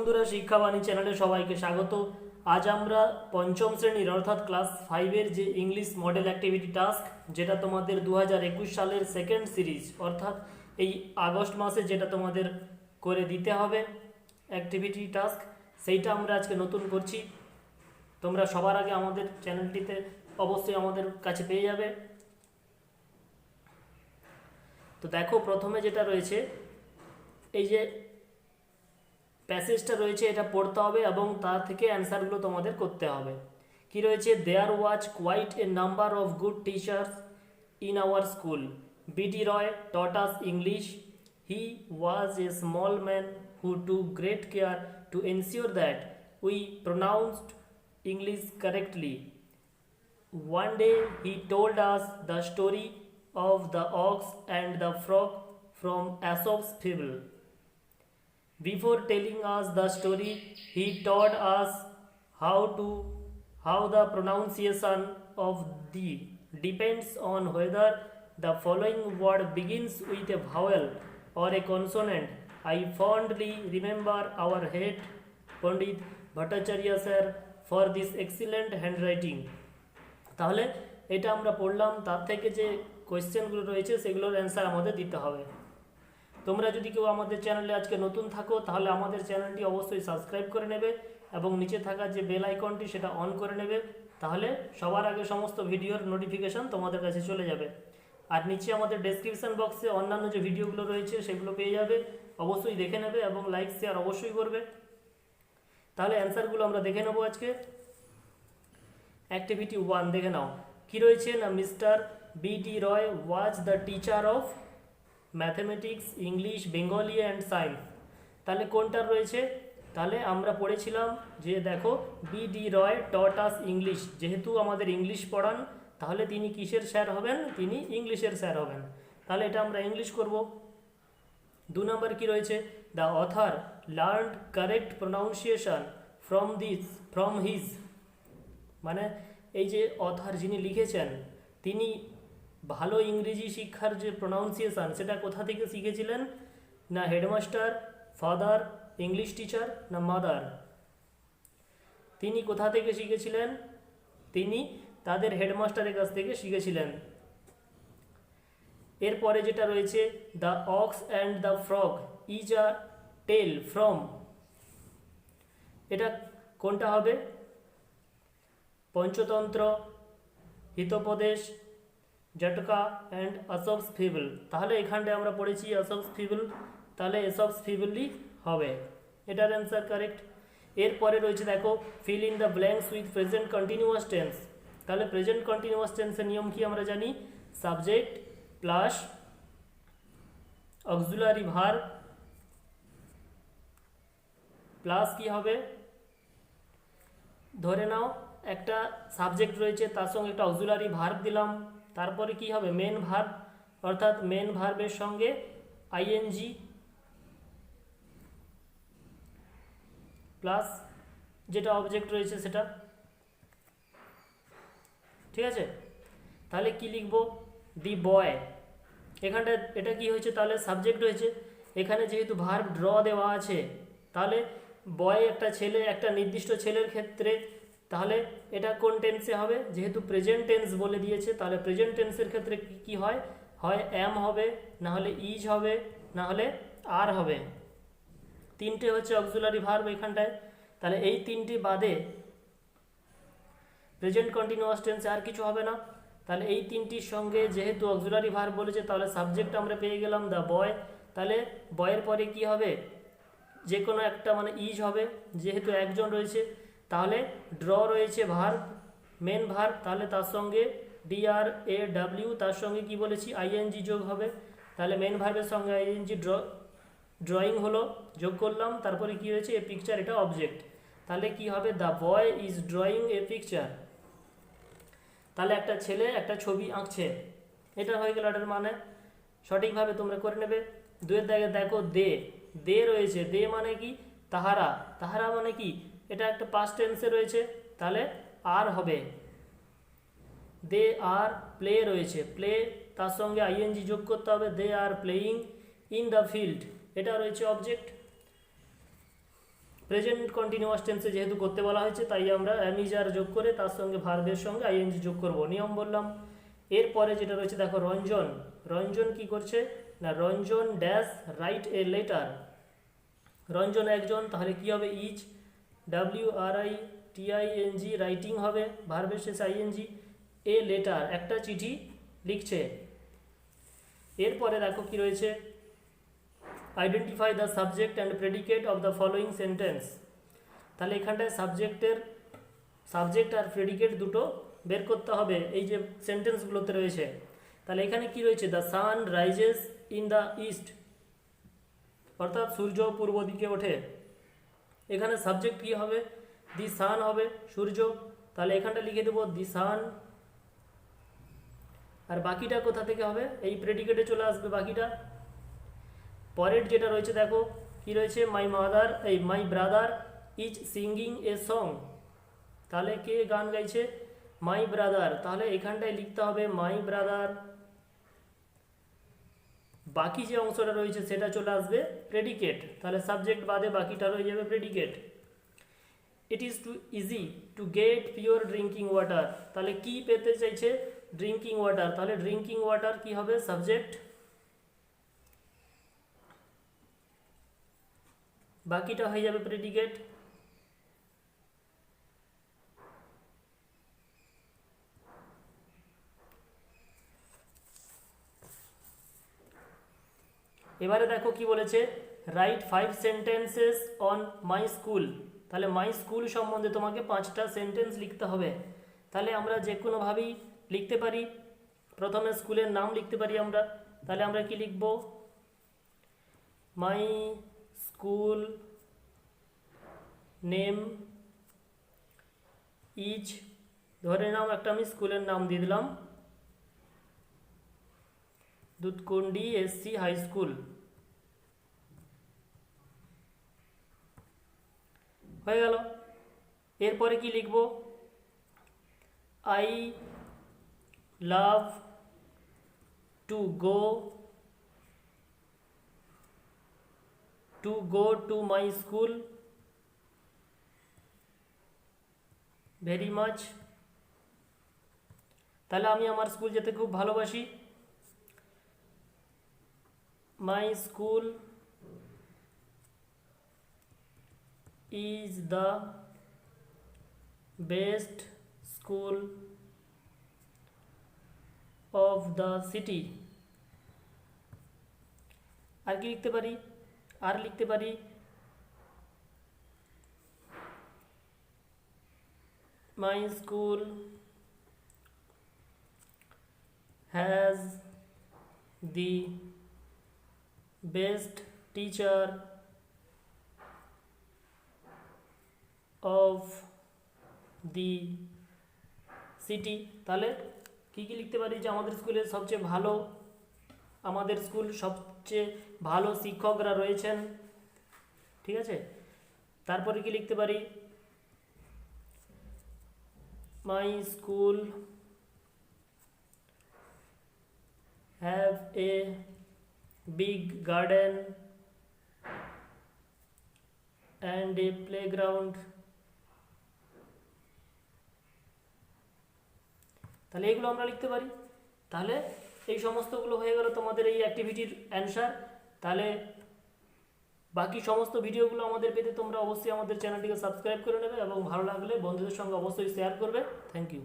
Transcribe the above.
বন্ধুরা, শিক্ষাবাণী চ্যানেলে সবাইকে স্বাগত। আজ আমরা পঞ্চম শ্রেণির অর্থাৎ ক্লাস ফাইভের যে ইংলিশ মডেল অ্যাক্টিভিটি টাস্ক, যেটা তোমাদের দু হাজার একুশ সালের সেকেন্ড সিরিজ, অর্থাৎ এই আগস্ট মাসে যেটা তোমাদের করে দিতে হবে অ্যাক্টিভিটি টাস্ক, সেইটা আমরা আজকে নতুন করছি। তোমরা সবার আগে আমাদের চ্যানেলটিতে অবশ্যই আমাদের কাছে পেয়ে যাবে। তো দেখো, প্রথমে যেটা রয়েছে, এই যে প্যাসেজটা রয়েছে, এটা পড়তে হবে এবং তার থেকে অ্যান্সারগুলো তোমাদের করতে হবে। কি রয়েছে? There was quite a number of good teachers in our school B D Roy taught us English he was a small man who to great care to ensure that we pronounced English correctly One day, he told us the story of the ox and the frog from Aesop's fable. Before telling us the story, he taught us how to how the pronunciation of the depends on whether the following word begins with a vowel or a consonant. I fondly remember our head Pandit Bhattacharya sir for this excellent handwriting. তাহলে এটা আমরা পড়লাম তার থেকে যে কোয়েশ্চেনগুলো রয়েছে সেগুলোর answer আমাদের দিতে হবে তোমরা যদি কেউ আমাদের চ্যানেলে আজকে নতুন থাকো, তাহলে আমাদের চ্যানেলটি অবশ্যই সাবস্ক্রাইব করে নেবে এবং নিচে থাকা যে বেল আইকনটি সেটা অন করে নেবে, তাহলে সবার আগে সমস্ত ভিডিওর নোটিফিকেশান তোমাদের কাছে চলে যাবে। আর নিচে আমাদের ডেসক্রিপশন বক্সে অন্যান্য যে ভিডিওগুলো রয়েছে সেগুলো পেয়ে যাবে, অবশ্যই দেখে নেবে এবং লাইক শেয়ার অবশ্যই করবে। তাহলে অ্যান্সারগুলো আমরা দেখে নেব আজকে। অ্যাক্টিভিটি ওয়ান দেখে নাও। কি রয়েছে না mister B D Roy was the teacher of mathematics English Bengali and science তাহলে কোনটার রয়েছে? তাহলে আমরা পড়েছিলাম যে দেখো B D Roy taught us English যেহেতু আমাদের ইংলিশ পড়ান, তাহলে তিনি কিসের স্যার হবেন? তিনি ইংলিশের স্যার হবেন। তাহলে এটা আমরা ইংলিশ করব। দু নম্বর কি রয়েছে? The author learn correct pronunciation from this from his মানে এই যে অথার যিনি লিখেছেন, তিনি ভালো ইংরেজি শিক্ষার যে প্রনাউন্সিয়েশন সেটা কোথা থেকে শিখেছিলেন? না হেডমাস্টার ফাদার ইংলিশ টিচার না মাদার তিনি কোথা থেকে শিখেছিলেন? তিনি তাদের হেডমাস্টারের কাছ থেকে শিখেছিলেন। এরপরে যেটা রয়েছে the ox and the frog is a tale from এটা কোনটা হবে? Panchatantra, Hitopadesha Jataka and Aesop's fable তাহলে এখানটায় আমরা পড়েছি আসবস ফিবল তাহলে এসবস ফিবলই হবে। এটার অ্যান্সার কারেক্ট এরপরে রয়েছে দেখো fill in the blanks with present continuous tense তাহলে প্রেজেন্ট কন্টিনিউয়াস টেন্সের নিয়ম কি আমরা জানি? Subject plus auxiliary verb plus কি হবে? ধরে নাও, একটা সাবজেক্ট রয়েছে, তার সঙ্গে একটা অক্সুলারি ভার্ব দিলাম। তারপরে কি হবে? মেন ভার্ব অর্থাৎ মেন ভার্বের সঙ্গে আইএনজি প্লাস যেটা অবজেক্ট রয়েছে সেটা। ঠিক আছে? তাহলে কি লিখব? দি বয় এখানটা, এটা কি হয়েছে? তাহলে সাবজেক্ট হয়েছে। এখানে যেহেতু ভার্ব ড্র দেওয়া আছে, তাহলে বয় একটা ছেলে, একটা নির্দিষ্ট ছেলের ক্ষেত্রে তাহলে এটা কোন টেন্সে হবে? যেহেতু প্রেজেন্ট টেন্স বলে দিয়েছে, তাহলে প্রেজেন্ট টেন্সের ক্ষেত্রে কি হয়? হয় এম হবে, না হলে ইজ হবে, না হলে আর হবে। তিনটে হচ্ছে অক্সুলারি ভার্ব এখানটায়। তাহলে এই তিনটি বাদে প্রেজেন্ট কন্টিনিউয়াস টেন্সে আর কিছু হবে না। তাহলে এই তিনটির সঙ্গে যেহেতু অক্সুলারি ভার্ব বলেছে, তাহলে সাবজেক্ট আমরা পেয়ে গেলাম দ্য বয় তাহলে বয়ের পরে কি হবে? যে কোনো একটা মানে ইজ হবে। যেহেতু একজন রয়েছে তাহলে ড্র রয়েছে ভার্ব মেন ভার্ব তাহলে তার সঙ্গে ডিআর এ ডাব্লিউ তার সঙ্গে কি বলেছি? আইএনজি যোগ হবে। তাহলে মেন ভার্বের সঙ্গে আইএনজি ড্র ড্রয়িং হলো, যোগ করলাম, তারপরে কি হয়েছে? এ পিকচার এটা অবজেক্ট তাহলে কি হবে? The boy is drawing a picture তাহলে একটা ছেলে একটা ছবি আঁকছে। এটা হয়ে গেল এটার মানে। সঠিকভাবে তোমরা করে নেবে। দুয়ের দাগে দেখো দে। দে রয়েছে। দে মানে কি? তাহারা। তাহারা মানে কি? এটা একটা পাস্ট টেন্সে রয়েছে, তাহলে আর হবে। দে আর প্লে রয়েছে। প্লে তার সঙ্গে আইএনজি যোগ করতে হবে। They are playing in the field এটা রয়েছে অবজেক্ট প্রেজেন্ট কন্টিনিউয়াস টেন্সে যেহেতু করতে বলা হয়েছে, তাই আমরা অ্যামিজার যোগ করে তার সঙ্গে ভার্বের সঙ্গে আইএনজি যোগ করব। নিয়ম বললাম। এরপরে যেটা রয়েছে, দেখো রঞ্জন। রঞ্জন কি করছে? না, Ranjan dash write a letter Ranjan একজন, তাহলে কি হবে? Is W R I T I N G writing হবে ভার্বের আইএনজি এ লেটার একটা চিঠি লিখছে। এরপরে দেখো কি রয়েছে। Identify the subject and predicate of the following sentence তাহলে এখানটায় সাবজেক্টের সাবজেক্ট আর প্রেডিকেট দুটো বের করতে হবে, এই যে সেন্টেন্সগুলোতে রয়েছে। তাহলে এখানে কি রয়েছে? The sun rises in the east অর্থাৎ সূর্য পূর্ব দিকে ওঠে। এখানে সাবজেক্ট কি হবে? দি সান হবে, সূর্য। তাহলে এখানটা লিখে দেবো দি সান আর বাকিটা কোথা থেকে হবে? এই প্রেডিকেটে চলে আসবে বাকিটা। পরের যেটা রয়েছে, দেখো, কি রয়েছে? মাই মাদার এই my brother is singing a song তাহলে কে গান গাইছে? মাই ব্রাদার তাহলে এখানটায় লিখতে হবে মাই ব্রাদার বাকি যে অংশটা রয়েছে সেটা চলে আসবে প্রেডিকেট তাহলে সাবজেক্ট বাদে বাকিটা রয়ে যাবে predicate it is to easy to get pure drinking water তাহলে কি পেতে চাইছে ড্রিঙ্কিং ওয়াটার তাহলে ড্রিঙ্কিং ওয়াটার কি হবে সাবজেক্ট বাকিটা হয়ে যাবে প্রেডিকেট এবারে দেখো কি বলেছে write five sentences on my school তাহলে মাই স্কুল সম্বন্ধে তোমাকে পাঁচটা সেন্টেন্স লিখতে হবে। তাহলে আমরা যে কোনোভাবেই লিখতে পারি, প্রথমে স্কুলের নাম লিখতে পারি আমরা। তাহলে আমরা কি লিখব? মাই স্কুল নেম ইজ ধরে নাও একটা আমি স্কুলের নাম দিয়ে দিলাম। Dudhkundi SC high school. হয়ে গেল। এরপরে কি লিখব? I love to go to go to my school very much. তাহলে আমি আমার স্কুল যেতে খুব ভালোবাসি। my school is the best school of the city আর কি লিখতে পারি আর লিখতে পারি my school has the best teacher of the city. তাহলে কি কি লিখতে পারি যে আমাদের স্কুলের সবচেয়ে ভালো? আমাদের স্কুল সবচেয়ে ভালো শিক্ষকরা রয়েছেন। ঠিক আছে? তারপরে কি লিখতে পারি? My school have a big garden and a playground. তাহলে এগুলো আমরা লিখতে পারি। তাহলে এই সমস্তগুলো হয়ে গেল তোমাদের এই অ্যাক্টিভিটির অ্যান্সার তাহলে বাকি সমস্ত ভিডিওগুলো আমাদের পেতে তোমরা অবশ্যই আমাদের চ্যানেলটিকে সাবস্ক্রাইব করে নেবে এবং ভালো লাগলে বন্ধুদের সঙ্গে অবশ্যই শেয়ার করবে। Thank you